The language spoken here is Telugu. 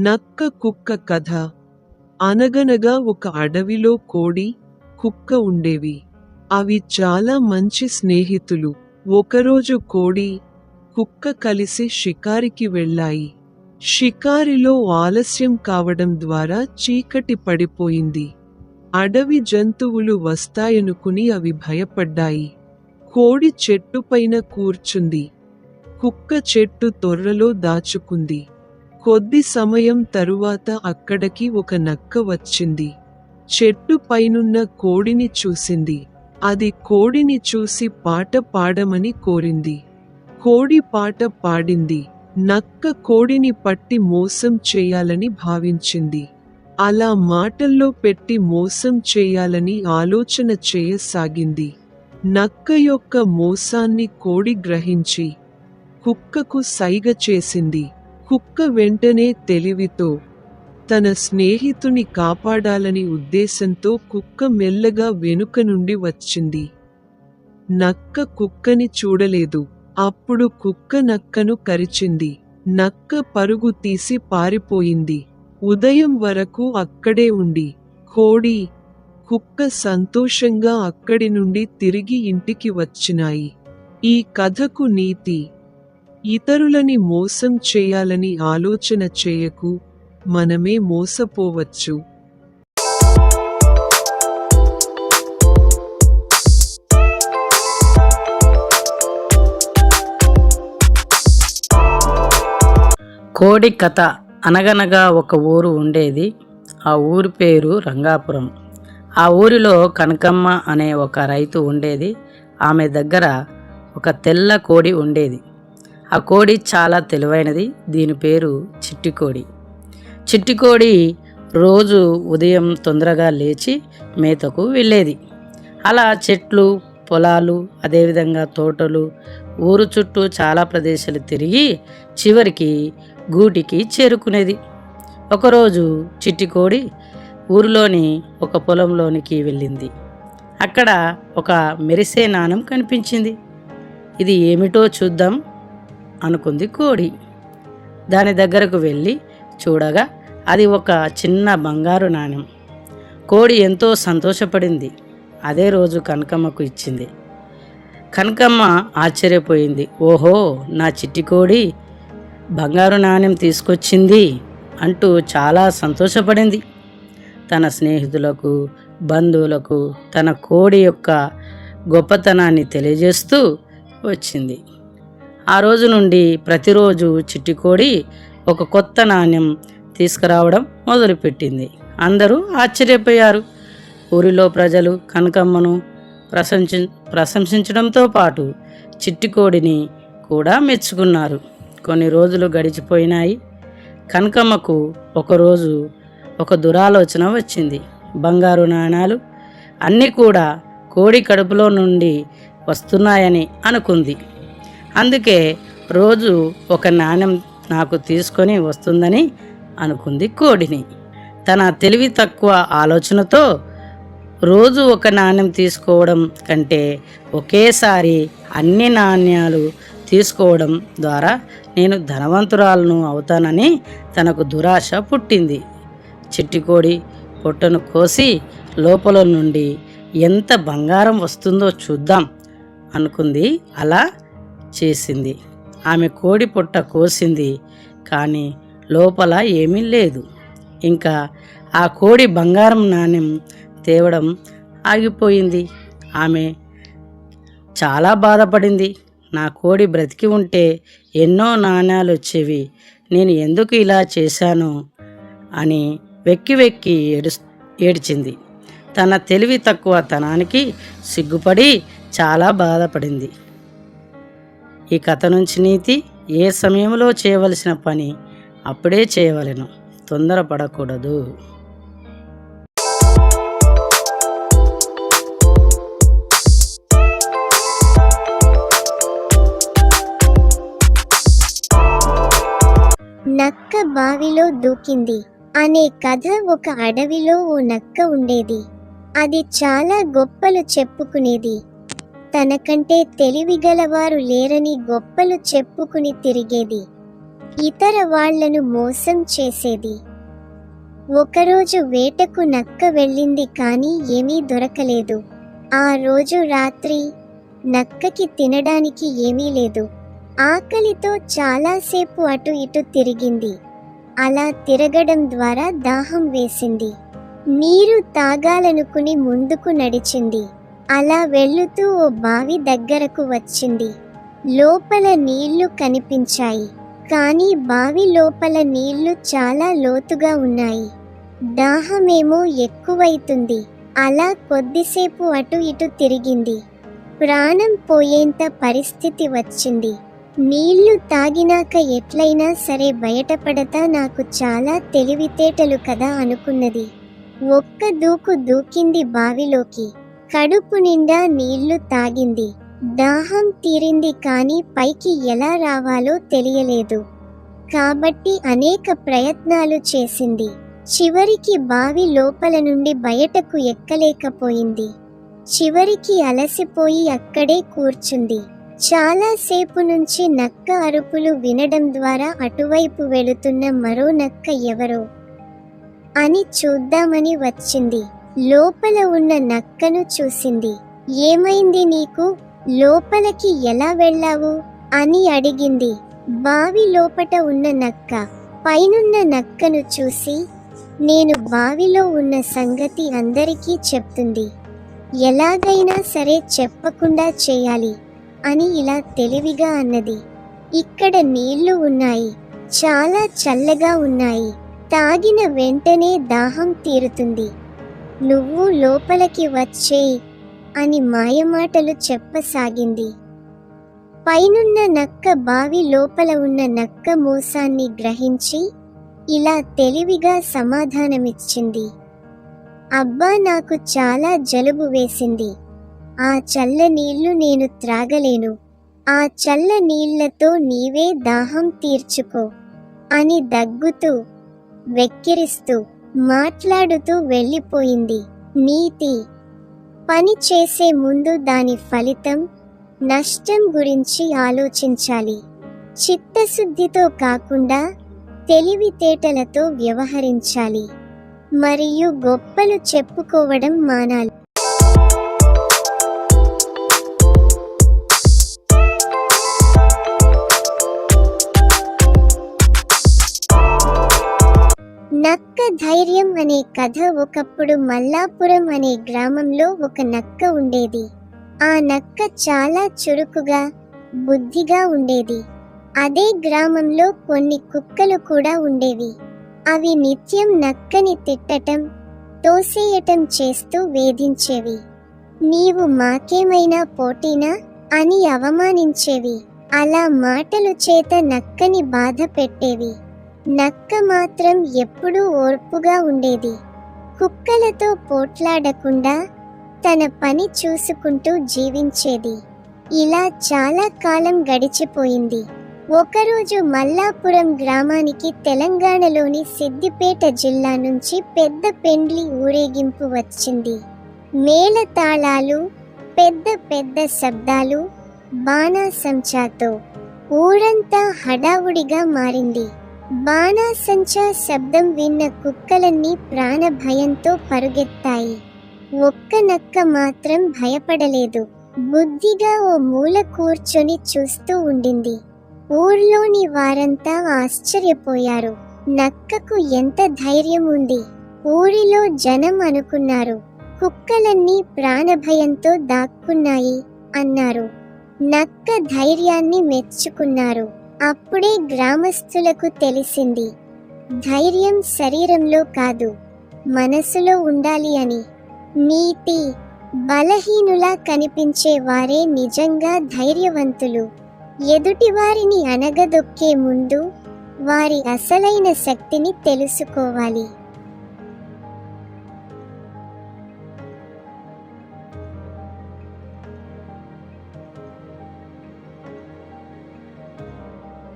నక్క కుక్క కథ. అనగనగా ఒక అడవిలో కోడి కుక్క ఉండేవి. అవి చాలా మంచి స్నేహితులు. ఒకరోజు కోడి కుక్క కలిసి షికారికి వెళ్ళాయి. షికారిలో ఆలస్యం కావడం ద్వారా చీకటి పడిపోయింది. అడవి జంతువులు వస్తాయనుకుని అవి భయపడ్డాయి. కోడి చెట్టుపైన కూర్చుంది. కుక్క చెట్టు తొర్రలో దాచుకుంది. కొద్ది సమయం తరువాత అక్కడికి ఒక నక్క వచ్చింది. చెట్టు పైనున్న కోడిని చూసింది. అది కోడిని చూసి పాట పాడమని కోరింది. కోడి పాట పాడింది. నక్క కోడిని పట్టి మోసం చేయాలని భావించింది. అలా మాటల్లో పెట్టి మోసం చేయాలని ఆలోచన చేయసాగింది. నక్క యొక్క మోసాన్ని కోడి గ్రహించి కుక్కకు సైగ చేసింది. కుక్క వెంటనే తెలివితో తన స్నేహితుని కాపాడాలని ఉద్దేశంతో కుక్క మెల్లగా వెనుక నుండి వచ్చింది. నక్క కుక్కని చూడలేదు. అప్పుడు కుక్క నక్కను కరిచింది. నక్క పరుగు తీసి పారిపోయింది. ఉదయం వరకు అక్కడే ఉండి కోడి కుక్క సంతోషంగా అక్కడి నుండి తిరిగి ఇంటికి వచ్చినాయి. ఈ కథకు నీతి. ఇతరులని మోసం చేయాలని ఆలోచన చేయకు మనమే మోసపోవచ్చు. కోడి కథ అనగనగా ఒక ఊరు ఉండేది. ఆ ఊరి పేరు రంగాపురం. ఆ ఊరిలో కనకమ్మ అనే ఒక రైతు ఉండేది. ఆమె దగ్గర ఒక తెల్ల కోడి ఉండేది. ఆ కోడి చాలా తెలివైనది. దీని పేరు చిట్టికోడి. చిట్టికోడి రోజు ఉదయం తొందరగా లేచి మేతకు వెళ్ళేది. అలా చెట్లు పొలాలు అదేవిధంగా తోటలు ఊరు చుట్టూ చాలా ప్రదేశాలు తిరిగి చివరికి గూటికి చేరుకునేది. ఒకరోజు చిట్టికోడి ఊరిలోని ఒక పొలంలోనికి వెళ్ళింది. అక్కడ ఒక మెరిసే నాణం కనిపించింది. ఇది ఏమిటో చూద్దాం. అనుకుంది కోడి. దాని దగ్గరకు వెళ్ళి చూడగా అది ఒక చిన్న బంగారు నాణెం. కోడి ఎంతో సంతోషపడింది. అదే రోజు కనకమ్మకు ఇచ్చింది. కనకమ్మ ఆశ్చర్యపోయింది. ఓహో నా చిట్టి కోడి బంగారు నాణెం తీసుకొచ్చింది అంటూ చాలా సంతోషపడింది. తన స్నేహితులకు బంధువులకు తన కోడి యొక్క గొప్పతనాన్ని తెలియజేస్తూ వచ్చింది. ఆ రోజు నుండి ప్రతిరోజు చిట్టికోడి ఒక కొత్త నాణ్యం తీసుకురావడం మొదలుపెట్టింది. అందరూ ఆశ్చర్యపోయారు. ఊరిలో ప్రజలు కనకమ్మను ప్రశంసి ప్రశంసించడంతో పాటు చిట్టికోడిని కూడా మెచ్చుకున్నారు. కొన్ని రోజులు గడిచిపోయినాయి. కనకమ్మకు ఒకరోజు ఒక దురాలోచన వచ్చింది. బంగారు నాణాలు అన్నీ కూడా కోడి కడుపులో నుండి వస్తున్నాయని అనుకుంది. అందుకే రోజు ఒక నాణ్యం నాకు తీసుకొని వస్తుందని అనుకుంది కోడిని. తన తెలివి తక్కువ ఆలోచనతో రోజు ఒక నాణ్యం తీసుకోవడం కంటే ఒకేసారి అన్ని నాణ్యాలు తీసుకోవడం ద్వారా నేను ధనవంతురాలను అవుతానని తనకు దురాశ పుట్టింది. చిట్టికోడి పొట్టను కోసి లోపల నుండి ఎంత బంగారం వస్తుందో చూద్దాం అనుకుంది. అలా చేసింది. ఆమె కోడి పొట్ట కోసింది కానీ లోపల ఏమీ లేదు. ఇంకా ఆ కోడి బంగారం నాణ్యం తేవడం ఆగిపోయింది. ఆమె చాలా బాధపడింది. నా కోడి బ్రతికి ఉంటే ఎన్నో నాణ్యాలు వచ్చేవి. నేను ఎందుకు ఇలా చేశాను అని వెక్కి వెక్కి ఏడు ఏడ్చింది. తన తెలివి తక్కువ తనానికి సిగ్గుపడి చాలా బాధపడింది. ఈ కథ నుంచి నీతి ఏ సమయంలో చేయవలసిన పని అప్పుడే చేయవలెను. తొందరపడకూడదు. నక్క బావిలో దూకింది. అనే కథ ఒక అడవిలో ఓ నక్క ఉండేది. అది చాలా గొప్పలు చెప్పుకునేది. తనకంటే తెలివిగలవారు లేరని గొప్పలు చెప్పుకుని తిరిగేది. ఇతర వాళ్ళను మోసం చేసేది. ఒకరోజు వేటకు నక్క వెళ్ళింది కానీ ఏమీ దొరకలేదు. ఆ రోజు రాత్రి నక్కకి తినడానికి ఏమీ లేదు. ఆకలితో చాలాసేపు అటు ఇటు తిరిగింది. అలా తిరగడం ద్వారా దాహం వేసింది. నీరు తాగాలనుకుని ముందుకు నడిచింది. అలా వెళుతూ ఓ బావి దగ్గరకు వచ్చింది. లోపల నీళ్ళు కనిపించాయి. కానీ బావి లోపల నీళ్ళు చాలా లోతుగా ఉన్నాయి. దాహమేమో ఎక్కువైతుంది. అలా కొద్దిసేపు అటు ఇటు తిరిగింది. ప్రాణం పోయేంత పరిస్థితి వచ్చింది. నీళ్ళు తాగినాక ఎట్లయినా సరే బయటపడతా నాకు చాలా తెలివితేటలు కదా అనుకున్నది. ఒక్క దూకు దూకింది బావిలోకి. కడుపు నిండా నీళ్ళు తాగింది. దాహం తీరింది కానీ పైకి ఎలా రావాలో తెలియలేదు. కాబట్టి అనేక ప్రయత్నాలు చేసింది. చివరికి బావి లోపల నుండి బయటకు ఎక్కలేకపోయింది. చివరికి అలసిపోయి అక్కడే కూర్చుంది. చాలాసేపు నుంచి నక్క అరుపులు వినడం ద్వారా అటువైపు వెళుతున్న మరో నక్క ఎవరో అని చూద్దామని వచ్చింది. లోపల ఉన్న నక్కను చూసింది. ఏమైంది నీకు? లోపలికి ఎలా వెళ్ళావు? అని అడిగింది. బావి లోపట ఉన్న నక్క. పైనున్న నక్కను చూసి నేను బావిలో ఉన్న సంగతి అందరికీ చెప్తుంది. ఎలాగైనా సరే చెప్పకుండా చేయాలి అని ఇలా తెలివిగా అన్నది. ఇక్కడ నీళ్ళు ఉన్నాయి. చాలా చల్లగా ఉన్నాయి. తాగిన వెంటనే దాహం తీరుతుంది. నువ్వు లోపలికి వచ్చేయి అని మాయమాటలు చెప్పసాగింది. పైనున్న నక్క బావి లోపల ఉన్న నక్క మోసాన్ని గ్రహించి ఇలా తెలివిగా సమాధానమిచ్చింది. అబ్బా నాకు చాలా జలుబు వేసింది. ఆ చల్ల నీళ్ళు నేను త్రాగలేను. ఆ చల్ల నీళ్ళతో నీవే దాహం తీర్చుకో అని దగ్గుతూ వెక్కిరిస్తూ మాట్లాడుతూ వెళ్ళిపోయింది. నీతి. పని చేసే ముందు దాని ఫలితం నష్టం గురించి ఆలోచించాలి. చిత్తశుద్ధితో కాకుండా తెలివితేటలతో వ్యవహరించాలి. మరియు గొప్పలు చెప్పుకోవడం మానాలి. నక్క ధైర్యం అనే కథ ఒకప్పుడు మల్లాపురం అనే గ్రామంలో ఒక నక్క ఉండేది. ఆ నక్క చాలా చురుకుగా బుద్ధిగా ఉండేది. అదే గ్రామంలో కొన్ని కుక్కలు కూడా ఉండేవి. అవి నిత్యం నక్కని తిట్టటం తోసేయటం చేస్తూ వేధించేవి. నీవు మాకేమైనా పోటీనా అని అవమానించేవి. అలా మాటలు చేత నక్కని బాధ పెట్టేవి నక్క మాత్రం ఎప్పుడూ ఓర్పుగా ఉండేది. కుక్కలతో పోట్లాడకుండా తన పని చూసుకుంటూ జీవించేది. ఇలా చాలా కాలం గడిచిపోయింది. ఒకరోజు మల్లాపురం గ్రామానికి తెలంగాణలోని సిద్దిపేట జిల్లా నుంచి పెద్ద పెండ్లి ఊరేగింపు వచ్చింది. మేళతాళాలు పెద్ద పెద్ద శబ్దాలు బాణాసంచాతో ఊరంతా హడావుడిగా మారింది. బాణాసంచా శబ్దం విన్న కుక్కలన్నీ ప్రాణభయంతో పరుగెత్తాయి. ఒక్క నక్క మాత్రం భయపడలేదు. బుద్ధిగా ఓ మూల కూర్చొని చూస్తూ ఉండింది. ఊర్లోని వారంతా ఆశ్చర్యపోయారు. నక్కకు ఎంత ధైర్యం ఉంది. ఊరిలో జనం అనుకున్నారు. కుక్కలన్నీ ప్రాణభయంతో దాక్కున్నాయి అన్నారు. నక్క ధైర్యాన్ని మెచ్చుకున్నారు. అప్పుడే గ్రామస్తులకు తెలిసింది ధైర్యం శరీరంలో కాదు మనసులో ఉండాలి అని. నీతి బలహీనులా కనిపించే వారే నిజంగా ధైర్యవంతులు. ఎదుటివారిని అనగదొక్కే ముందు వారి అసలైన శక్తిని తెలుసుకోవాలి.